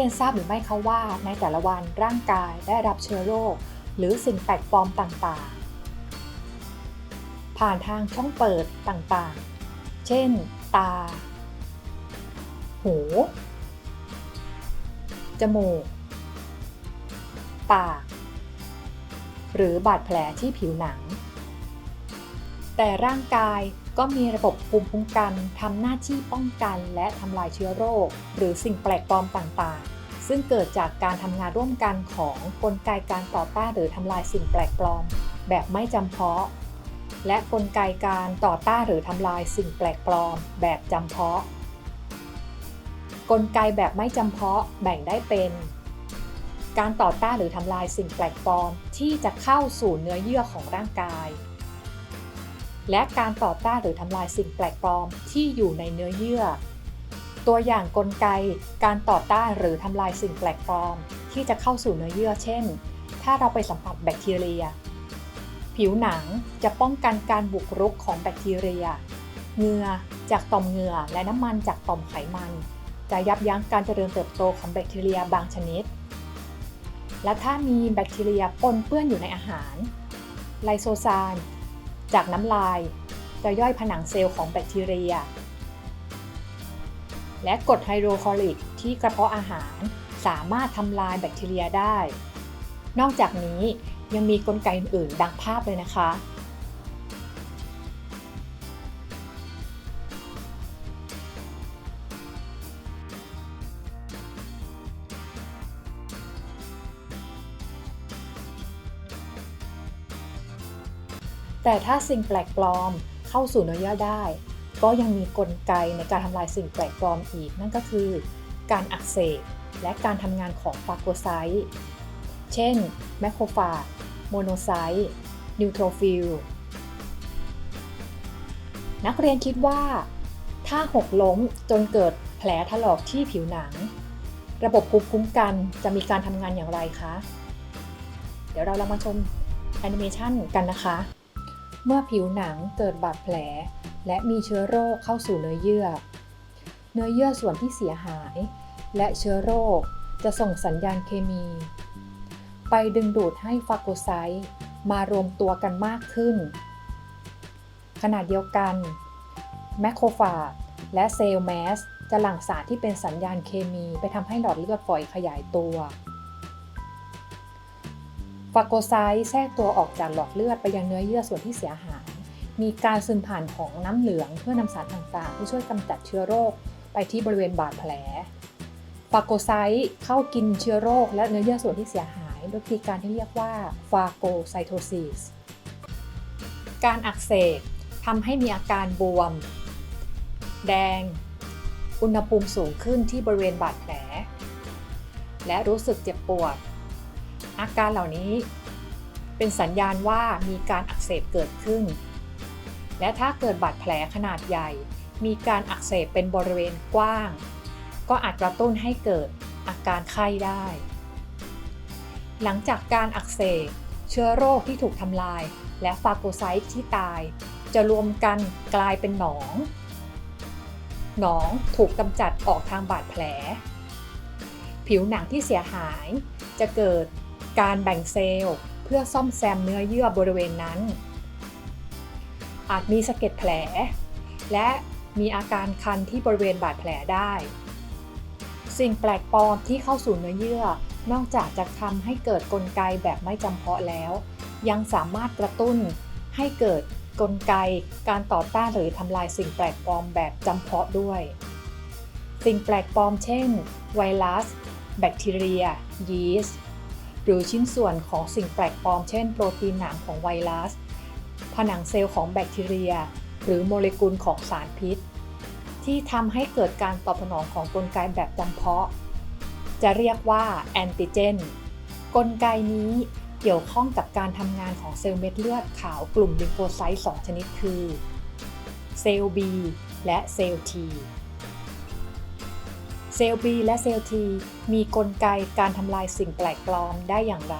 รียนทราบหรือไม่คะว่าในแต่ละวันร่างกายได้รับเชื้อโรค หรือสิ่งแปลกปลอมต่างๆ ผ่านทางช่องเปิดต่างๆ เช่น ตา หู จมูก ปาก หรือบาดแผลที่ผิวหนัง แต่ร่างกายก็มีระบบภูมิคุ้มกันทำหน้าที่ป้องกันและทำลายเชื้อโรค หรือสิ่งแปลกปลอมต่างๆ ซึ่งเกิดจากการทำงานร่วมกันของกลไกการต่อต้านหรือทำลายสิ่งแปลกปลอม แบบไม่จำเพาะ และกลไกการต่อต้านหรือทำลายสิ่งแปลกปลอม แบบจำเพาะ กลไกแบบไม่จำเพาะแบ่งได้เป็น การต่อต้านหรือทำลายสิ่งแปลกปลอม ที่จะเข้าสู่เนื้อเยื่อของร่างกาย และการต่อต้านหรือทำลายสิ่งแปลกปลอมที่อยู่ในเนื้อเยื่อ ตัวอย่างกลไกการต่อต้านหรือทำลายสิ่งแปลกปลอม ที่จะเข้าสู่เนื้อเยื่อ เช่น ถ้าเราไปสัมผัสแบคทีเรีย ผิวหนังจะป้องกันการบุกรุกของแบคทีเรีย เหงื่อจากต่อมเหงื่อและน้ำมันจากต่อมไขมัน จะยับยั้งการเจริญเติบโตของแบคทีเรียบางชนิด และถ้ามีแบคทีเรียปนเปื้อนอยู่ในอาหาร ไลโซซานจากน้ำลาย จะย่อยผนังเซลล์ของแบคทีเรีย และกรดไฮโดรคลอริกที่กระเพาะอาหาร สามารถทำลายแบคทีเรียได้ นอกจากนี้ยังมีกลไกอื่นๆดังภาพเลยนะคะ แต่ถ้าสิ่งแปลกปลอมเข้าสู่เนื้อเยื่อได้ ก็ยังมีกลไกในการทำลายสิ่งแปลกปลอมอีก นั่นก็คือการอักเสบและการทำงานของฟาโกไซต์เช่น แมคโครฟาจโมโนไซต์นิวโทรฟิลนักเรียนคิดว่า ถ้าหกล้มจนเกิดแผลถลอกที่ผิวหนัง ระบบภูมิคุ้มกันจะมีการทำงานอย่างไรคะ เดี๋ยวเราลองมาชมแอนิเมชันกันนะคะ เมื่อผิวหนังเกิดบาดแผล และมีเชื้อโรคเข้าสู่เนื้อเยื่อ เนื้อเยื่อส่วนที่เสียหาย และเชื้อโรคจะส่งสัญญาณเคมี ไปดึงดูดให้ฟาโกไซต์มารวมตัวกันมากขึ้น ขณะเดียวกันแมคโครฟาจและเซลล์แมสจะหลั่งสารที่เป็นสัญญาณเคมีไปทำให้หลอดเลือดฝอยขยายตัวฟาโกไซต์แทรกตัวออกจากหลอดเลือดไปยังเนื้อเยื่อส่วนที่เสียหาย มีการซึมผ่านของน้ำเหลืองเพื่อนำสารต่างๆ ที่ช่วยกำจัดเชื้อโรคไปที่บริเวณบาดแผลฟาโกไซต์เข้ากินเชื้อโรค และเนื้อเยื่อส่วนที่เสียหายโดยวิธีการที่เรียกว่าฟาโกไซโทซิสการอักเสบทำให้มีอาการบวม แดง อุณหภูมิสูงขึ้นที่บริเวณบาดแผล และรู้สึกเจ็บปวด อาการเหล่านี้เป็นสัญญาณว่ามีการอักเสบเกิดขึ้น และถ้าเกิดบาดแผลขนาดใหญ่ มีการอักเสบเป็นบริเวณกว้าง ก็อาจกระตุ้นให้เกิดอาการไข้ได้ หลังจากการอักเสบ เชื้อโรคที่ถูกทำลาย และฟาโกไซต์ที่ตาย จะรวมกันกลายเป็นหนอง หนองถูกกำจัดออกทางบาดแผล ผิวหนังที่เสียหายจะเกิดการแบ่งเซลล์ เพื่อซ่อมแซมเนื้อเยื่อบริเวณนั้น อาจมีสะเก็ดแผล และมีอาการคันที่บริเวณบาดแผลได้ สิ่งแปลกปลอมที่เข้าสู่เนื้อเยื่อ นอกจากจะทำให้เกิดกลไกแบบไม่จำเพาะแล้ว ยังสามารถกระตุ้นให้เกิดกลไกการต่อต้านหรือทำลายสิ่งแปลกปลอมแบบจำเพาะด้วย สิ่งแปลกปลอมเช่น ไวรัส แบคทีเรีย ยีสต์ หรือชิ้นส่วนของสิ่งแปลกปลอมเช่น โปรตีนหนามของไวรัส นังเซลล์ของแบคทีเรีย หรือโมเลกุลของสารพิษ ที่ทำให้เกิดการตอบสนองของกลไกแบบจำเพาะ จะเรียกว่าแอนติเจน กลไกนี้เกี่ยวข้องกับการทำงานของเซลล์เม็ดเลือดขาวกลุ่มลิมโฟไซต์2ชนิดคือเซลล์ B และเซลล์ T เซลล์ B และเซลล์ T มีกลไกการทำลายสิ่งแปลกปลอมได้อย่างไร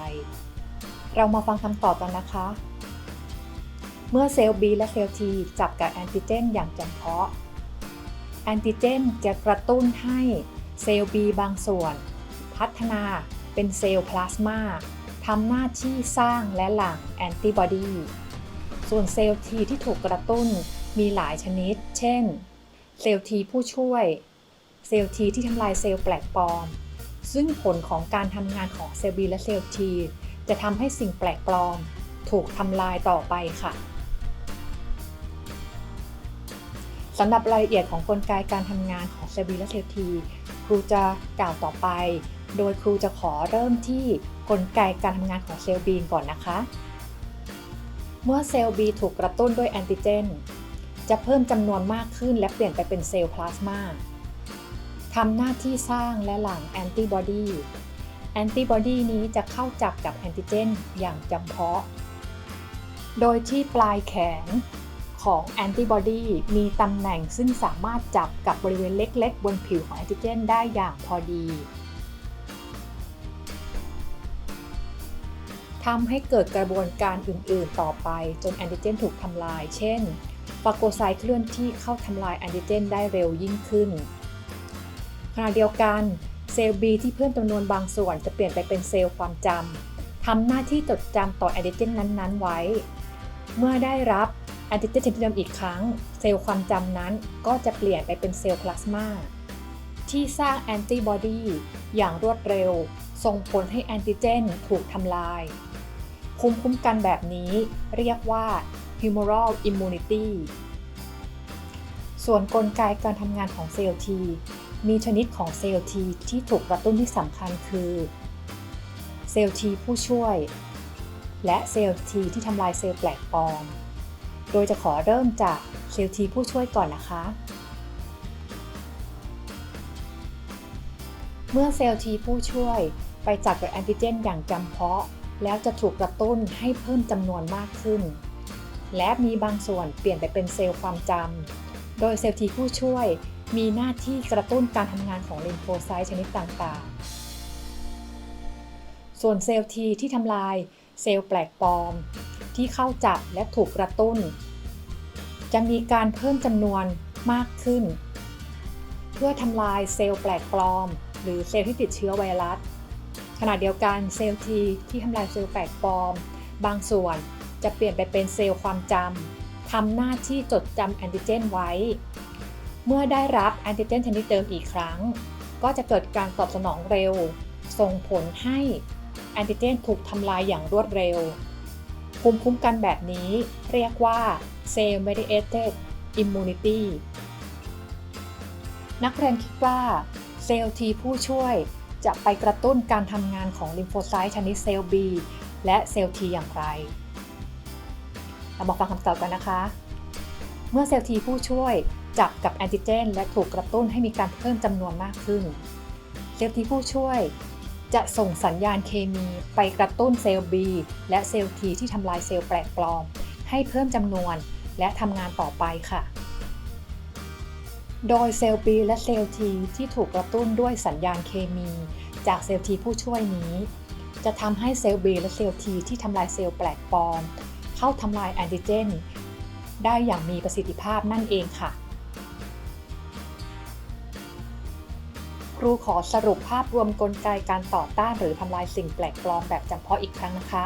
เรามาฟังคำตอบกันนะคะ เมื่อเซลล์ B และเซลล์ T จับกับแอนติเจนอย่างจำเพาะ แอนติเจนจะกระตุ้นให้เซลล์ B บางส่วน พัฒนาเป็นเซลล์พลาสมาทำหน้าที่สร้างและหลั่งแอนติบอดี ส่วนเซลล์ T ที่ถูกกระตุ้นมีหลายชนิด เช่น เซลล์ T ผู้ช่วย เซลล์ T ที่ทำลายเซลล์แปลกปลอม ซึ่งผลของการทำงานของเซลล์ B และเซลล์ T จะทำให้สิ่งแปลกปลอม ถูกทำลายต่อไปค่ะ สำหรับรายละเอียดของกลไกการทำงานของเซลล์ B และเซลล์ T ครูจะกล่าวต่อไป โดยครูจะขอเริ่มที่กลไกการทำงานของเซลล์ B ก่อนนะคะ เมื่อเซลล์ B ถูกกระตุ้นด้วยแอนติเจน จะเพิ่มจำนวนมากขึ้นและเปลี่ยนไปเป็นเซลล์พลาสมาทำหน้าที่สร้างและหลั่งแอนติบอดีแอนติบอดีนี้จะเข้าจับกับแอนติเจนอย่างจำเพาะ โดยที่ปลายแขน ของแอนติบอดีมีตำแหน่งซึ่งสามารถจับกับบริเวณเล็กๆ บนผิวของแอนติเจนได้อย่างพอดีทำให้เกิดกระบวนการอื่น ๆ ต่อไปจนแอนติเจนถูกทำลาย เช่นฟาโกไซต์เคลื่อนที่เข้าทำลายแอนติเจนได้เร็วยิ่งขึ้น ขณะเดียวกันเซลล์ B ที่เพิ่มจำนวนบางส่วนจะเปลี่ยนไปเป็นเซลล์ความจำทำหน้าที่จดจำต่อแอนติเจนนั้น ๆ ไว้ เมื่อได้รับ แอนติเจนชนิดเดิมอีกครั้ง เซลล์ความจำนั้นก็จะเปลี่ยนไปเป็นเซลล์พลาสมาที่สร้างแอนติบอดีอย่างรวดเร็ว ส่งผลให้แอนติเจนถูกทำลาย ภูมิคุ้มกันแบบนี้เรียกว่า humoral immunity ส่วนนกลไกการทำงานของเซลล์ T มีชนิดของเซลล์ T ที่ถูกกระตุ้นที่สำคัญคือ เซลล์ T ผู้ช่วย และเซลล์ T ที่ทำลายเซลล์แปลกปลอม โดยจะขอเริ่มจากเซลล์ T ผู้ช่วยก่อนนะคะ เมื่อเซลล์ T ผู้ช่วยไปจับกับแอนติเจนอย่างจำเพาะ แล้วจะถูกกระตุ้นให้เพิ่มจำนวนมากขึ้น และมีบางส่วนเปลี่ยนไปเป็นเซลล์ความจำ โดยเซลล์ทีผู้ช่วยมีหน้าที่กระตุ้นการทำงานของลิมโฟไซต์ชนิดต่างๆ ส่วนเซลล์ทีที่ทำลาย เซลล์แปลกปลอม ที่เข้าจับและถูกกระตุ้น จะมีการเพิ่มจำนวนมากขึ้น เพื่อทำลายเซลล์แปลกปลอม หรือเซลล์ที่ติดเชื้อไวรัสขณะเดียวกันเซลล์ T ที่ทำลายเซลล์แปลกปลอม บางส่วนจะเปลี่ยนไปเป็นเซลล์ความจำทำหน้าที่จดจำแอนติเจนไว้ เมื่อได้รับแอนติเจนชนิดเดิมอีกครั้ง ก็จะเกิดการตอบสนองเร็ว ส่งผลให้ แอนติเจนถูกทำลายอย่างรวดเร็ว ภูมิคุ้มกันแบบนี้เรียกว่า Cell Mediated Immunity นักเรียนคิดว่า เซลล์ T ผู้ช่วยจะไปกระตุ้นการทำงานของลิมโฟไซต์ชนิดเซลล์ B และเซลล์ T อย่างไร เรามาฟังคำตอบกันนะคะ เมื่อเซลล์ T ผู้ช่วยจับกับแอนติเจน และถูกกระตุ้นให้มีการเพิ่มจำนวนมากขึ้น เซลล์ T ผู้ช่วย จะส่งสัญญาณเคมีไปกระตุ้นเซลล์ B และเซลล์ T ที่ทำลายเซลล์แปลกปลอม ให้เพิ่มจำนวนและทำงานต่อไปค่ะ โดยเซลล์ B และเซลล์ T ที่ถูกกระตุ้นด้วยสัญญาณเคมี จากเซลล์ T ผู้ช่วยนี้ จะทำให้เซลล์ B และเซลล์ T ที่ทำลายเซลล์แปลกปลอม เข้าทำลายแอนติเจนได้อย่างมีประสิทธิภาพนั่นเองค่ะ ครูขอสรุปภาพรวมกลไกการต่อต้านหรือทำลายสิ่งแปลกปลอมแบบจำเพาะอีกครั้งนะคะ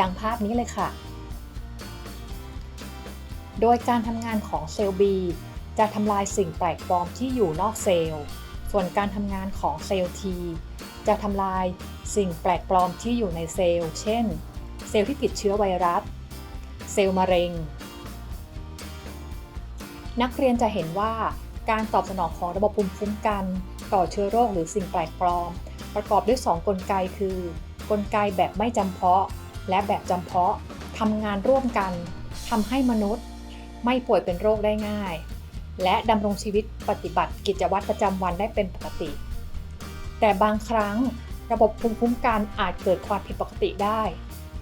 ดังภาพนี้เลยค่ะ โดยการทำงานของเซลล์ B จะทำลายสิ่งแปลกปลอมที่อยู่นอกเซลล์ ส่วนการทำงานของเซลล์ T จะทำลายสิ่งแปลกปลอมที่อยู่ในเซลล์ เช่น เซลล์ที่ติดเชื้อไวรัส เซลล์มะเร็ง นักเรียนจะเห็นว่าการตอบสนองของระบบภูมิคุ้มกัน ต่อเชื้อโรคหรือสิ่งแปลกปลอม ประกอบด้วย 2 กลไกคือ กลไกแบบไม่จำเพาะ และแบบจำเพาะทำงานร่วมกันทำให้มนุษย์ ไม่ป่วยเป็นโรคได้ง่าย และดำรงชีวิตปฏิบัติกิจวัตรประจำวันได้เป็นปกติ แต่บางครั้งระบบภูมิคุ้มกันอาจเกิดความผิดปกติได้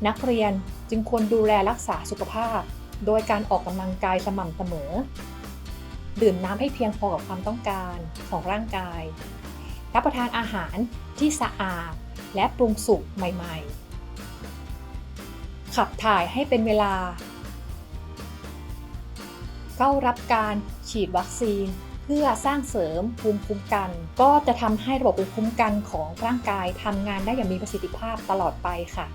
นักเรียนจึงควรดูแลรักษาสุขภาพ โดยการออกกำลังกายสม่ำเสมอ ดื่มน้ำให้เพียงพอกับความต้องการของร่างกาย รับประทานอาหารที่สะอาดและปรุงสุกใหม่ ๆ ขับถ่ายให้เป็นเวลา เข้ารับการฉีดวัคซีนเพื่อสร้างเสริมภูมิคุ้มกัน ก็จะทำให้ระบบภูมิคุ้มกันของร่างกายทำงานได้อย่างมีประสิทธิภาพตลอดไปค่ะ